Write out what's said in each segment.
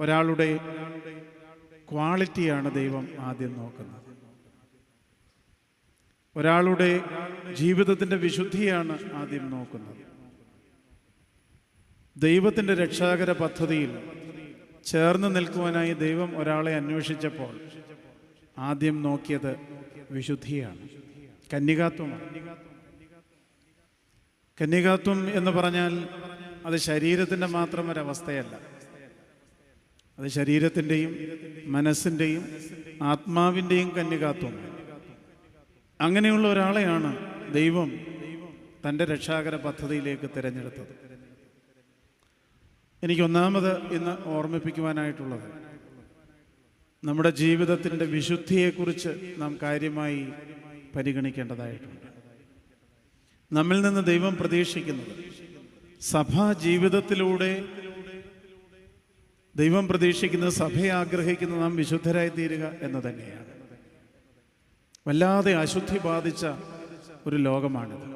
ഒരാളുടെ ക്വാളിറ്റിയാണ് ദൈവം ആദ്യം നോക്കുന്നത്. ഒരാളുടെ ജീവിതത്തിന്റെ വിശുദ്ധിയാണ് ആദ്യം നോക്കുന്നത്. ദൈവത്തിന്റെ രക്ഷാകര പദ്ധതിയിൽ ചേർന്ന് നിൽക്കുവാനായി ദൈവം ഒരാളെ അന്വേഷിച്ചപ്പോൾ ആദ്യം നോക്കിയത് വിശുദ്ധിയാണ്. കന്യകാത്വം. കന്യകാത്വം എന്ന് പറഞ്ഞാൽ അത് ശരീരത്തിന്റെ മാത്രം ഒരവസ്ഥയല്ല. അത് ശരീരത്തിന്റെയും മനസ്സിന്റെയും ആത്മാവിന്റെയും കന്യകാത്വം. അങ്ങനെയുള്ള ഒരാളെയാണ് ദൈവം തന്റെ രക്ഷാകര പദ്ധതിയിലേക്ക് തിരഞ്ഞെടുത്തത്. എനിക്ക് ഒന്നാമത് ഇന്ന് ഓർമ്മിപ്പിക്കുവാനായിട്ടുള്ളത് നമ്മുടെ ജീവിതത്തിന്റെ വിശുദ്ധിയെക്കുറിച്ച് നാം കാര്യമായി പരിഗണിക്കേണ്ടതായിട്ടുണ്ട്. നമ്മിൽ നിന്ന് ദൈവം പ്രതീക്ഷിക്കുന്നത് സഭാ ജീവിതത്തിലൂടെ ദൈവം പ്രതീക്ഷിക്കുന്നത് സഭയെ ആഗ്രഹിക്കുന്ന നാം വിശുദ്ധരായി തീരുക എന്ന് തന്നെയാണ്. വല്ലാതെ അശുദ്ധി ബാധിച്ച ഒരു ലോകമാണിത്.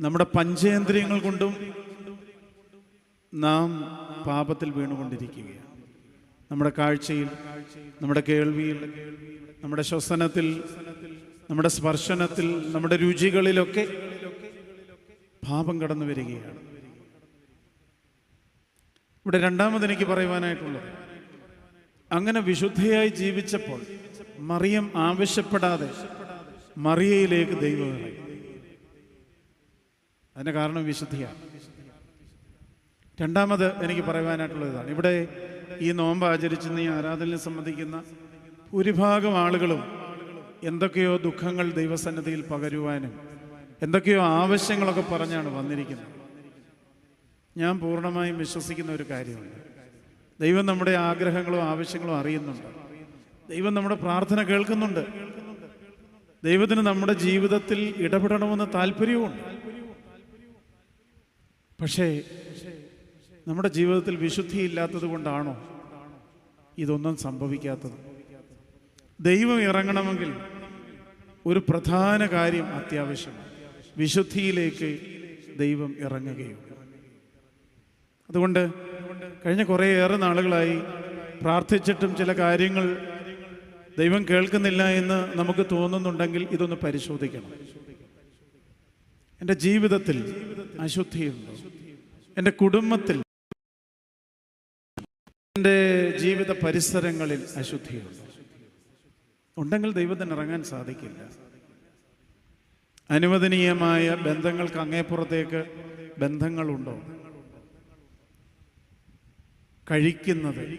നമ്മുടെ പഞ്ചേന്ദ്രിയങ്ങൾ കൊണ്ടും നാം പാപത്തിൽ വീണുകൊണ്ടിരിക്കുകയാണ്. നമ്മുടെ കാഴ്ചയിൽ നമ്മുടെ കേൾവിയിൽ നമ്മുടെ ശ്വസനത്തിൽ നമ്മുടെ സ്പർശനത്തിൽ നമ്മുടെ രുചികളിലൊക്കെ പാപം കടന്നു വരികയാണ്. ഇവിടെ രണ്ടാമത് എനിക്ക് പറയുവാനായിട്ടുള്ളത്. അങ്ങനെ വിശുദ്ധയായി ജീവിച്ചപ്പോൾ മറിയം ആവശ്യപ്പെടാതെ മറിയയിലേക്ക് ദൈവം ഇറങ്ങി. കാരണം വിശുദ്ധിയാണ്. രണ്ടാമത് എനിക്ക് പറയുവാനായിട്ടുള്ള ഇതാണ്. ഇവിടെ ഈ നോമ്പ് ആചരിച്ചെന്ന് ഈ ആരാധനയിൽ സംബന്ധിക്കുന്ന ഭൂരിഭാഗം ആളുകളും എന്തൊക്കെയോ ദുഃഖങ്ങൾ ദൈവസന്നിധിയിൽ പകരുവാനും എന്തൊക്കെയോ ആവശ്യങ്ങളൊക്കെ പറഞ്ഞാണ് വന്നിരിക്കുന്നത്. ഞാൻ പൂർണമായും വിശ്വസിക്കുന്ന ഒരു കാര്യമുണ്ട്. ദൈവം നമ്മുടെ ആഗ്രഹങ്ങളും ആവശ്യങ്ങളും അറിയുന്നുണ്ട്. ദൈവം നമ്മുടെ പ്രാർത്ഥന കേൾക്കുന്നുണ്ട്. ദൈവത്തിന് നമ്മുടെ ജീവിതത്തിൽ ഇടപെടണമെന്ന് താല്പര്യവുമുണ്ട്. പക്ഷേ നമ്മുടെ ജീവിതത്തിൽ വിശുദ്ധിയില്ലാത്തത് കൊണ്ടാണോ ഇതൊന്നും സംഭവിക്കാത്തത്? ദൈവം ഇറങ്ങണമെങ്കിൽ ഒരു പ്രധാന കാര്യം അത്യാവശ്യമാണ്. വിശുദ്ധിയിലേക്ക് ദൈവം ഇറങ്ങുകയുള്ളൂ. അതുകൊണ്ട് കഴിഞ്ഞ കുറേയേറെ നാളുകളായി പ്രാർത്ഥിച്ചിട്ടും ചില കാര്യങ്ങൾ ദൈവം കേൾക്കുന്നില്ല എന്ന് നമുക്ക് തോന്നുന്നുണ്ടെങ്കിൽ ഇതൊന്ന് പരിശോധിക്കണം. എന്റെ ജീവിതത്തിൽ അശുദ്ധിയുണ്ടോ? എന്റെ കുടുംബത്തിൽ എന്റെ ജീവിത പരിസരങ്ങളിൽ അശുദ്ധിയുണ്ടോ? ഉണ്ടെങ്കിൽ ദൈവത്തിന് ഇറങ്ങാൻ സാധിക്കില്ല. അനുവദനീയമായ ബന്ധങ്ങൾക്ക് അങ്ങേപ്പുറത്തേക്ക് ബന്ധങ്ങളുണ്ടോ? കഴിക്കുന്നത്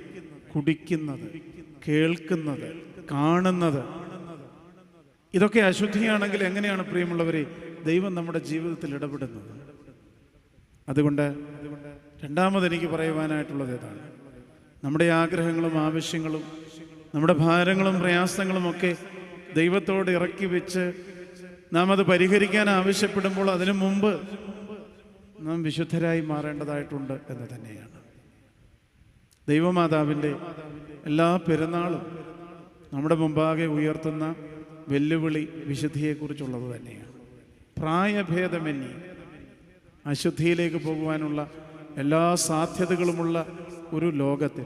കുടിക്കുന്നത് കേൾക്കുന്നത് കാണുന്നത്. ഇതൊക്കെ അശുദ്ധിയാണെങ്കിൽ എങ്ങനെയാണ് പ്രിയമുള്ളവരെ ദൈവം നമ്മുടെ ജീവിതത്തിൽ ഇടപെടുന്നത്? അതുകൊണ്ട് രണ്ടാമത് എനിക്ക് പറയുവാനായിട്ടുള്ളത് ഇതാണ്. നമ്മുടെ ആഗ്രഹങ്ങളും ആവശ്യങ്ങളും നമ്മുടെ ഭാരങ്ങളും പ്രയാസങ്ങളും ഒക്കെ ദൈവത്തോട് ഇറക്കി വെച്ച് നാം അത് പരിഹരിക്കാൻ ആവശ്യപ്പെടുമ്പോൾ അതിനു മുമ്പ് നാം വിശുദ്ധരായി മാറേണ്ടതായിട്ടുണ്ട് എന്ന് തന്നെയാണ്. ദൈവമാതാവിന്റെ എല്ലാ പെരുന്നാളും നമ്മുടെ മുമ്പാകെ ഉയർത്തുന്ന വെല്ലുവിളി വിശുദ്ധിയെക്കുറിച്ചുള്ളത് തന്നെയാണ്. പ്രായഭേദമന്യേ അശുദ്ധിയിലേക്ക് പോകുവാനുള്ള എല്ലാ സാധ്യതകളുമുള്ള ഒരു ലോകത്തിൽ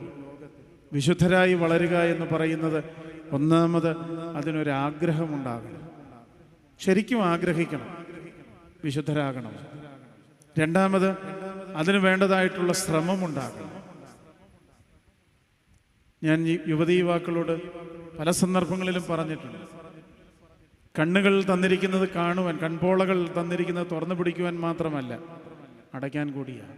വിശുദ്ധരായി വളരുക എന്ന് പറയുന്നത് ഒന്നാമത് അതിനൊരാഗ്രഹമുണ്ടാകണം. ശരിക്കും ആഗ്രഹിക്കണം വിശുദ്ധരാകണം. രണ്ടാമത് അതിന് വേണ്ടതായിട്ടുള്ള ശ്രമമുണ്ടാകണം. ഞാൻ യുവതീ യുവാക്കളോട് പല സന്ദർഭങ്ങളിലും പറഞ്ഞിട്ടുണ്ട്. കണ്ണുകൾ തന്നിരിക്കുന്നത് കാണുവാൻ കൺപോളകൾ തന്നിരിക്കുന്നത് തുറന്നു പിടിക്കുവാൻ മാത്രമല്ല അടയ്ക്കാൻ കൂടിയാണ്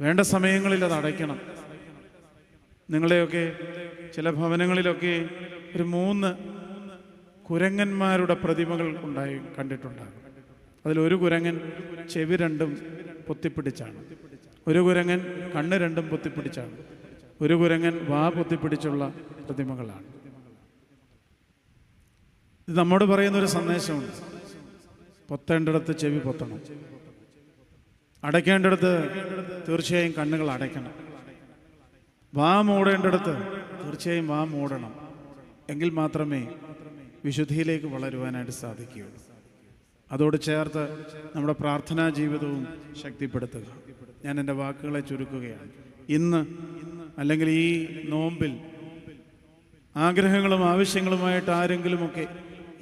വേണ്ട സമയങ്ങളിൽ അത് അടയ്ക്കണം. നിങ്ങളെയൊക്കെ ചില ഭവനങ്ങളിലൊക്കെ ഒരു മൂന്ന് കുരങ്ങന്മാരുടെ പ്രതിമകൾ ഉണ്ടായി കണ്ടിട്ടുണ്ടാകും. അതിലൊരു കുരങ്ങൻ ചെവി രണ്ടും പൊത്തിപ്പിടിച്ചാണ്. ഒരു കുരങ്ങൻ കണ്ണ് രണ്ടും പൊത്തിപ്പിടിച്ചാണ്. ഒരു കുരങ്ങൻ വാ പൊത്തിപ്പിടിച്ചുള്ള പ്രതിമകളാണ്. ഇത് നമ്മോട് പറയുന്ന ഒരു സന്ദേശമുണ്ട്. പൊത്തേണ്ടിടത്ത് ചെവി പൊത്തണം. അടയ്ക്കേണ്ടിടത്ത് തീർച്ചയായും കണ്ണുകൾ അടയ്ക്കണം. വാ മൂടേണ്ടിടത്ത് തീർച്ചയായും വാ മൂടണം. എങ്കിൽ മാത്രമേ വിശുദ്ധിയിലേക്ക് വളരുവാനായിട്ട് സാധിക്കുകയുള്ളൂ. അതോട് ചേർത്ത് നമ്മുടെ പ്രാർത്ഥനാ ജീവിതവും ശക്തിപ്പെടുത്തുക. ഞാൻ എന്റെ വാക്കുകളെ ചുരുക്കുകയാണ്. ഇന്ന് അല്ലെങ്കിൽ ഈ നോമ്പിൽ ആഗ്രഹങ്ങളും ആവശ്യങ്ങളുമായിട്ട് ആരെങ്കിലുമൊക്കെ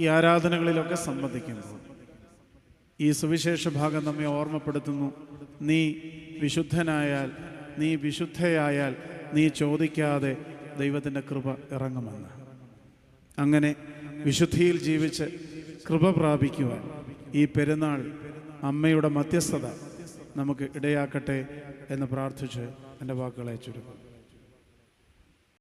ഈ ആരാധനകളിലൊക്കെ സംബന്ധിക്കുമ്പോൾ ഈ സുവിശേഷ ഭാഗം നമ്മെ ഓർമ്മപ്പെടുത്തുന്നു. നീ വിശുദ്ധനായാൽ നീ വിശുദ്ധയായാൽ നീ ചോദിക്കാതെ ദൈവത്തിന്റെ കൃപ ഇറങ്ങുമെന്ന്. അങ്ങനെ വിശുദ്ധിയിൽ ജീവിച്ച് കൃപ പ്രാപിക്കുവാൻ ഈ പെരുന്നാൾ അമ്മയുടെ മധ്യസ്ഥത നമുക്ക് ഇടയാക്കട്ടെ എന്ന് പ്രാർത്ഥിച്ച് എന്റെ വാക്കുകളെ ചുരുക്കും.